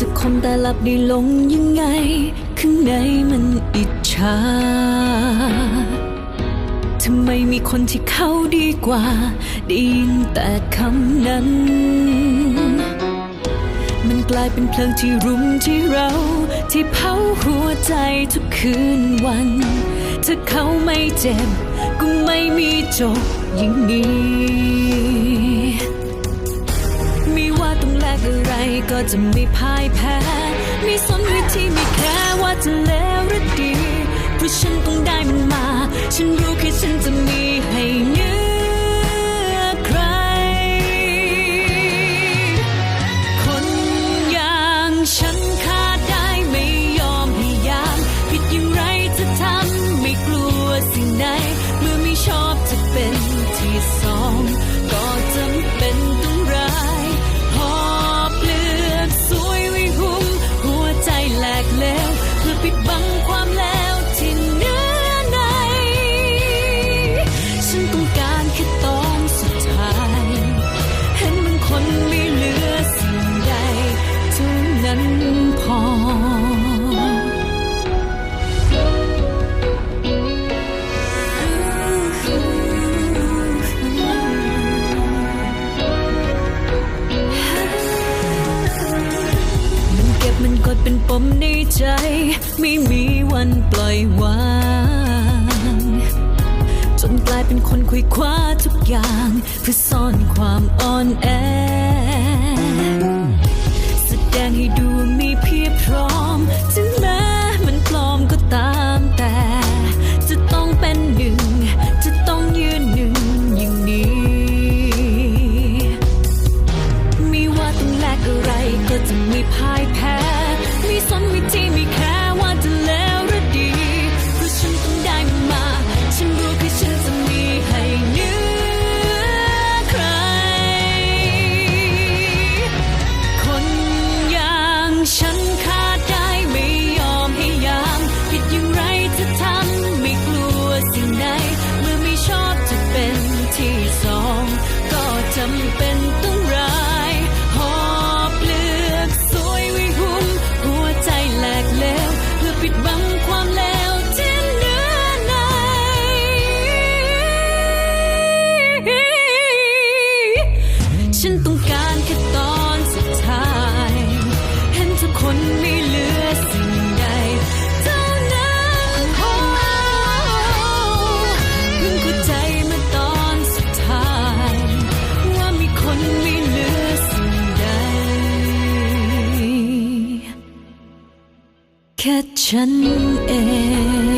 จะคมแต่หลับได้ลงยังไง ข้างในมันอิจฉาทำไมมีคนที่เขาดีกว่า ได้ยินแต่คำนั้น มันกลายเป็นเพลิงที่รุมที่เรา ที่เผาหัวใจทุกคืนวัน ถ้าเขาไม่เจ็บ ก็ไม่มีจบอย่างนี้ จะไม่พ่ายแพ้ ไม่สนวิธีไม่แค่ว่าจะเลวหรือดี เพราะฉันต้องได้มันมา ฉันรู้แค่ฉันจะมี ปมในใจ ไม่มีวันปล่อยวางจนกลายเป็นคนคุยคว้าทุกอย่าง เพื่อซ่อนความอ่อนแอ แสดงให้ดูมีเพียบพร้อม ถึงแม้มันปลอมก็ตามแต่ จะต้องเป็นหนึ่ง จะต้องยืนหนึ่งอย่างนี้ ไม่ว่าต้องแลกอะไรก็จะไม่พ่ายแพ้ ไม่สนวิ ค่ตอนสุดท้าย เห็นทุกคนไม่เหลือสิ่งใดเท่านั้นพอเพิ่งเข้าใจมื่อตอนสุดท้าย ว่ามีคนไม่เหลือสิ่งใด แค่ฉันเอง